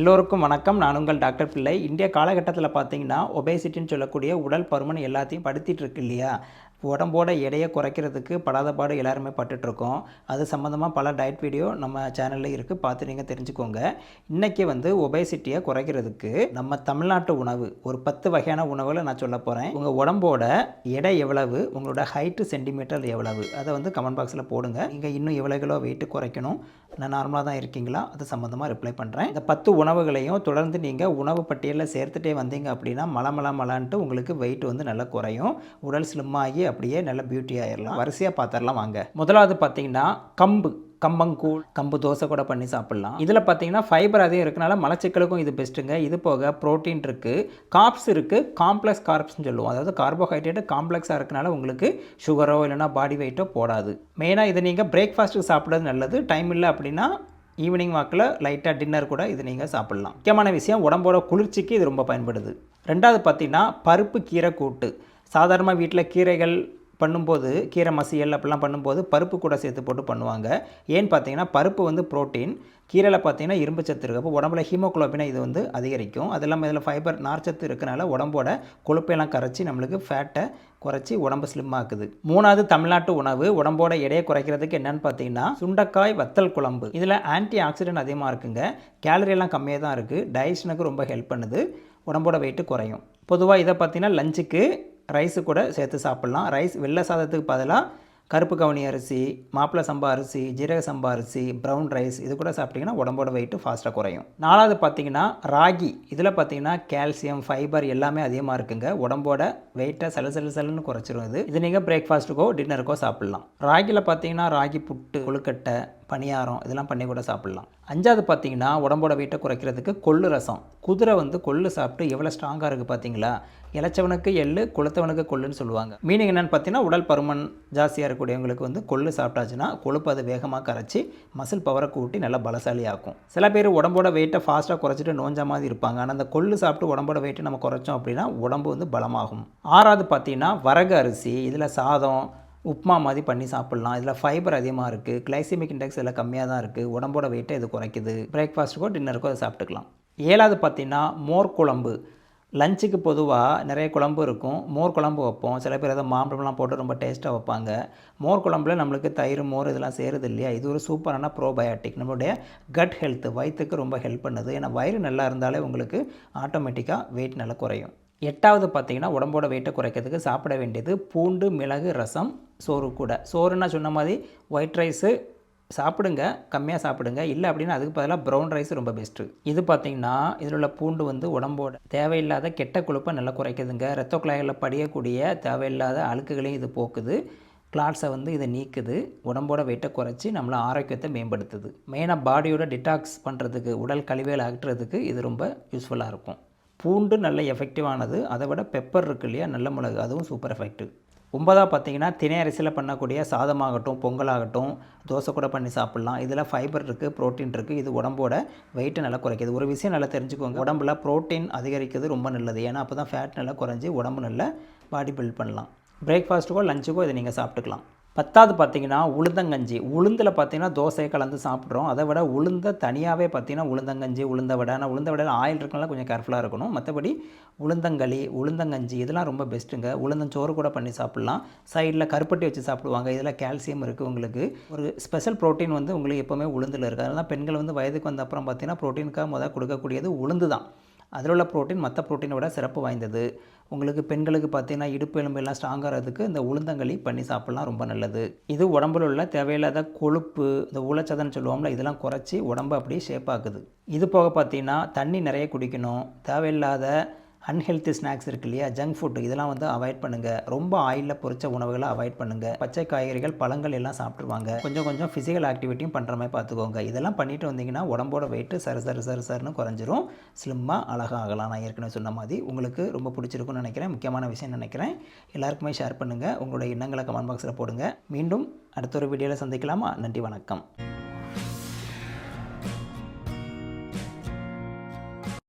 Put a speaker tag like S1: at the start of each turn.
S1: எல்லோருக்கும் வணக்கம். நான் உங்கள் டாக்டர் பிள்ளை. இந்திய காலகட்டத்தில் பார்த்தீங்கன்னா ஒபேசிட்டின்னு சொல்லக்கூடிய உடல் பருமன் எல்லாத்தையும் படுத்திட்டு இருக்கு இல்லையா? உடம்போட எடையை குறைக்கிறதுக்கு படாத பாடு எல்லாருமே பட்டுட்ருக்கோம். அது சம்மந்தமாக பல டயட் வீடியோ நம்ம சேனலில் இருக்குது பார்த்து நீங்கள் தெரிஞ்சுக்கோங்க. இன்றைக்கி வந்து ஒபேசிட்டியை குறைக்கிறதுக்கு நம்ம தமிழ்நாட்டு உணவு ஒரு பத்து வகையான உணவுகளை நான் சொல்ல போகிறேன் உங்கள் உடம்போட எடை எவ்வளவு உங்களோட ஹைட்டு சென்டிமீட்டர் எவ்வளவு அதை வந்து கமெண்ட் பாக்ஸில் போடுங்க. நீங்கள் இன்னும் எவ்வளோ கிலோ வெயிட்டு குறைக்கணும். நான் நார்மலாக தான் இருக்கீங்களா? அது சம்மந்தமாக ரிப்ளை பண்ணுறேன் இந்த பத்து உணவுகளையும் தொடர்ந்து நீங்கள் உணவு பட்டியலில் சேர்த்துட்டே வந்தீங்க அப்படின்னா மலை மலை மலான்ட்டு உங்களுக்கு வெயிட் வந்து நல்லா குறையும். உடல் ஸ்லிம்மாகி அப்படியே நல்ல பியூட்டி ஆயிடலாம் வரிசையாக பார்த்துடலாம் வாங்க. முதலாவது பார்த்தீங்கன்னா கம்பு கம்பங்கூழ் கம்பு தோசை கூட பண்ணி சாப்பிட்லாம். இதில் பார்த்தீங்கன்னா ஃபைபர் அதிகம் இருக்கனால மலச்சிக்கலுக்கும் இது பெஸ்ட்டுங்க இது போக ப்ரோட்டீன் இருக்குது கார்ப்ஸ் இருக்குது காம்ப்ளெக்ஸ் கார்ப்ஸ்னு சொல்லுவோம். அதாவது கார்போஹைட்ரேட் காம்ப்ளெக்ஸாக இருக்கனால உங்களுக்கு சுகரோ இல்லைனா பாடி வெயிட்டோ போடாது. மெயினாக இதை நீங்கள் பிரேக்ஃபாஸ்ட்டுக்கு சாப்பிட்றது நல்லது. டைம் இல்லை அப்படின்னா ஈவினிங் வாக்கில் லைட்டாக டின்னர் கூட இது நீங்கள் சாப்பிட்லாம். முக்கியமான விஷயம் உடம்போட குளிர்ச்சிக்கு இது ரொம்ப பயன்படுது. ரெண்டாவது பார்த்தீங்கன்னா பருப்பு கீரை கூட்டு. சாதாரணமாக வீட்டில் கீரைகள் பண்ணும்போது கீரை மசியல் அப்படிலாம் பண்ணும்போது பருப்பு கூட சேர்த்து போட்டு பண்ணுவாங்க. ஏன்னு பார்த்தீங்கன்னா பருப்பு வந்து புரோட்டீன் கீரையில் பார்த்தீங்கன்னா இரும்பு சத்து இருக்குது அப்போ உடம்புல ஹீமோக்ளோபினா இது வந்து அதிகரிக்கும். அது இல்லாமல் இதில் ஃபைபர் நார்ச்சத்து இருக்கனால உடம்போட கொழுப்பையெல்லாம் கரைச்சி நம்மளுக்கு ஃபேட்டை குறைச்சி உடம்பு ஸ்லிம் ஆக்குது. மூணாவது தமிழ்நாட்டு உணவு உடம்போட எடையை குறைக்கிறதுக்கு என்னன்னு பார்த்தீங்கன்னா சுண்டக்காய் வத்தல் குழம்பு. இதில் ஆன்டி ஆக்சிடென்ட் அதிகமாக இருக்குங்க. கேலரியெல்லாம் கம்மியாக தான் இருக்குது டைஜஷனுக்கு ரொம்ப ஹெல்ப் பண்ணுது. உடம்போட வெயிட்டு குறையும். பொதுவாக இதை பார்த்தீங்கன்னா லஞ்சுக்கு ரைஸு கூட சேர்த்து சாப்பிட்லாம். ரைஸ் வெள்ளை சாதத்துக்கு பதிலாக கருப்பு கவுனி அரிசி மாப்பிளை சம்பா அரிசி ஜீரக சம்பா அரிசி ப்ரௌன் ரைஸ் இது கூட சாப்பிட்டிங்கன்னா உடம்போட வெயிட்டு ஃபாஸ்ட்டாக குறையும். நாலாவது பார்த்தீங்கன்னா ராகி. இதில் பார்த்தீங்கன்னா கால்சியம் ஃபைபர் எல்லாமே அதிகமாக இருக்குங்க. உடம்போட வெயிட்டை சல சல சலுன்னு குறைச்சிரும் இது. இது நீங்கள் பிரேக்ஃபாஸ்ட்டுக்கோ டின்னருக்கோ சாப்பிட்லாம். ராகியில் பார்த்தீங்கன்னா ராகி புட்டு கொழுக்கட்டை பணியாரம் இதெல்லாம் பண்ணி கூட சாப்பிட்லாம். அஞ்சாவது பார்த்தீங்கன்னா உடம்போட வெயிட்டை குறைக்கிறதுக்கு கொள்ளு ரசம். குதிரை வந்து கொள்ளு சாப்பிட்டு எவ்வளோ ஸ்ட்ராங்காக இருக்குது பார்த்தீங்களா? இளைச்சவனுக்கு எள்ளு கொளுத்தவனுக்கு கொள்ளுன்னு சொல்லுவாங்க. மீனிங் என்னென்னு பார்த்தீங்கன்னா உடல் பருமன் ஜாஸ்தியாக இருக்கக்கூடியவங்களுக்கு வந்து கொள்ளு சாப்பிட்டாச்சுன்னா கொழுப்பு அது வேகமாக கரைச்சி மசில் பவரை கூட்டி நல்லா பலசாலி ஆக்கும் சில பேர் உடம்போட வெயிட்டை ஃபாஸ்ட்டாக குறைச்சிட்டு நோஞ்ச மாதிரி இருப்பாங்க. ஆனால் அந்த கொள்ளு சாப்பிட்டு உடம்போட வெயிட்டை நம்ம குறைச்சோம் அப்படின்னா உடம்பு வந்து பலமாகும். ஆறாவது பார்த்தீங்கன்னா வரகு அரிசி இதில் சாதம் உப்மா மாதிரி பண்ணி சாப்பிட்லாம். இதில் ஃபைபர் அதிகமாக இருக்குது கிளைசிமிக் இண்டெக்ஸ் இதில் கம்மியாக தான் இருக்குது உடம்போட வெயிட்டை இது குறைக்குது. பிரேக்ஃபாஸ்ட்டுக்கோ டின்னருக்கோ அதை சாப்பிட்டுக்கலாம். ஏழாவது பார்த்தீங்கன்னா மோர் குழம்பு. லஞ்சுக்கு பொதுவாக நிறைய குழம்பு இருக்கும். மோர் குழம்பு வைப்போம். சில பேர் அதை மாம்பழம்லாம் போட்டு ரொம்ப டேஸ்ட்டாக வைப்பாங்க. மோர் குழம்புல நம்மளுக்கு தயிர் மோர் இதெல்லாம் சேருது இல்லையா? இது ஒரு சூப்பரான ப்ரோபயோட்டிக் நம்மளுடைய கட் ஹெல்த்து வயிற்றுக்கு ரொம்ப ஹெல்ப் பண்ணுது. ஏன்னா வயிறு நல்லா இருந்தாலே உங்களுக்கு ஆட்டோமேட்டிக்காக வெயிட் நல்லா குறையும். எட்டாவது பார்த்தீங்கன்னா உடம்போட வெயிட்டை குறைக்கிறதுக்கு சாப்பிட வேண்டியது பூண்டு மிளகு ரசம் சோறு கூட. சோறுன்னா சொன்ன மாதிரி ஒயிட் ரைஸு சாப்பிடுங்க கம்மியாக சாப்பிடுங்க. இல்லை அப்படின்னா அதுக்கு பதிலாக ப்ரௌன் ரைஸ் ரொம்ப பெஸ்ட்டு இது பார்த்திங்கன்னா இதில் உள்ள பூண்டு வந்து உடம்போட தேவையில்லாத கெட்ட கொழுப்பை நல்லா குறைக்குதுங்க. ரத்த குழாய்களில் படியக்கூடிய தேவையில்லாத அழுக்குகளையும் இது போக்குது. கிளாட்ஸை வந்து இதை நீக்குது. உடம்போட வெயிட்டை குறைச்சி நம்மளை ஆரோக்கியத்தை மேம்படுத்துது. மெயினாக பாடியோட டிடாக்ஸ் பண்ணுறதுக்கு உடல் கழிவுகள் அகற்றுறதுக்கு இது ரொம்ப யூஸ்ஃபுல்லாக இருக்கும். பூண்டு நல்ல எஃபெக்டிவானது அதை விட பெப்பர் இருக்கு இல்லையா நல்ல மிளகு அதுவும் சூப்பர் எஃபெக்டிவ் ஒன்பதாக பார்த்தீங்கன்னா தினை அரிசியில் பண்ணக்கூடிய சாதமாகட்டும் பொங்கலாகட்டும் தோசை கூட பண்ணி சாப்பிட்லாம். இதில் ஃபைபர் இருக்குது ப்ரோட்டீன் இருக்குது இது உடம்போட வெயிட்டை நல்லா குறைக்குது. ஒரு விஷயம் நல்லா தெரிஞ்சுக்கோங்க. உடம்புல ப்ரோட்டீன் அதிகரிக்கிறது ரொம்ப நல்லது. ஏன்னா அப்போ தான் ஃபேட் நல்லா குறைஞ்சி உடம்பு நல்லா பாடி பில்ட் பண்ணலாம் பிரேக்ஃபாஸ்ட்டுக்கோ லஞ்சுக்கோ இதை நீங்கள் சாப்பிட்டுக்கலாம். பத்தாவது பார்த்தீங்கன்னா உளுந்தங்கஞ்சி. உளுந்தில் பார்த்தீங்கன்னா தோசையை கலந்து சாப்பிட்றோம். அதை விட உளுந்த தனியாகவே பார்த்தீங்கன்னா உளுந்தங்கஞ்சி உளுந்த வடை. ஆனால் உளுந்த வடையில் ஆயில் இருக்கனால கொஞ்சம் கேர்ஃபுல்லாக இருக்கணும். மற்றபடி உளுந்தங்களி உளுந்தங்கஞ்சி இதெல்லாம் ரொம்ப பெஸ்ட்டுங்க உளுந்தஞ்சோறு கூட பண்ணி சாப்பிட்லாம். சைடில் கருப்பட்டி வச்சு சாப்பிடுவாங்க. இதில் கால்சியம் இருக்குது உங்களுக்கு. ஒரு ஸ்பெஷல் ப்ரோட்டீன் வந்து உங்களுக்கு எப்போவுமே உளுந்தில் இருக்குது அதனால் பெண்கள் வந்து வயதுக்கு வந்த அப்புறம் பார்த்தீங்கன்னா ப்ரோட்டீனுக்காக முதல் கொடுக்கக்கூடியது உளுந்து தான் அதில் உள்ள ப்ரோட்டீன் மற்ற ப்ரோட்டீனை விட சிறப்பு வாய்ந்தது. உங்களுக்கு பெண்களுக்கு பார்த்தீங்கன்னா இடுப்பு எலும்பெல்லாம் ஸ்ட்ராங்காகிறதுக்கு இந்த உளுந்தங்களி பண்ணி சாப்பிட்லாம் ரொம்ப நல்லது. இது உடம்புல உள்ள தேவையில்லாத கொழுப்பு இந்த ஊழச்சதன்னு சொல்லுவோம்ல இதெல்லாம் குறைச்சி உடம்பு அப்படியே ஷேப் இது போக பார்த்தீங்கன்னா தண்ணி நிறைய குடிக்கணும். தேவையில்லாத அன்ஹெல்த்தி ஸ்நாக்ஸ் இருக்கு இல்லையா? ஜங்க் ஃபுட் இதெல்லாம் வந்து அவாய்ட் பண்ணுங்கள் ரொம்ப ஆயிலில் பொறிச்ச உணவுகளை அவாய்ட் பண்ணுங்கள் பச்சை காய்கறிகள் பழங்கள் எல்லாம் சாப்பிடுவாங்க கொஞ்சம் கொஞ்சம் ஃபிசிக்கல் ஆக்டிவிட்டியும் பண்ணுற மாதிரி பார்த்துக்கோங்க. இதெல்லாம் பண்ணிட்டு வந்தீங்கன்னா உடம்போட வெயிட்டு சரி சரி சரி சருன்னு குறைஞ்சிரும். ஸ்லிம்மாக அழகாக ஆகலாம் நான் ஏற்கனவே சொன்ன மாதிரி உங்களுக்கு ரொம்ப பிடிச்சிருக்குன்னு நினைக்கிறேன். முக்கியமான விஷயம் நினைக்கிறேன். எல்லாருக்குமே ஷேர் பண்ணுங்கள் உங்களுடைய எண்ணங்களை கமெண்ட் பாக்ஸில் போடுங்க. மீண்டும் அடுத்த ஒரு வீடியோவில் சந்திக்கலாமா? நன்றி வணக்கம்.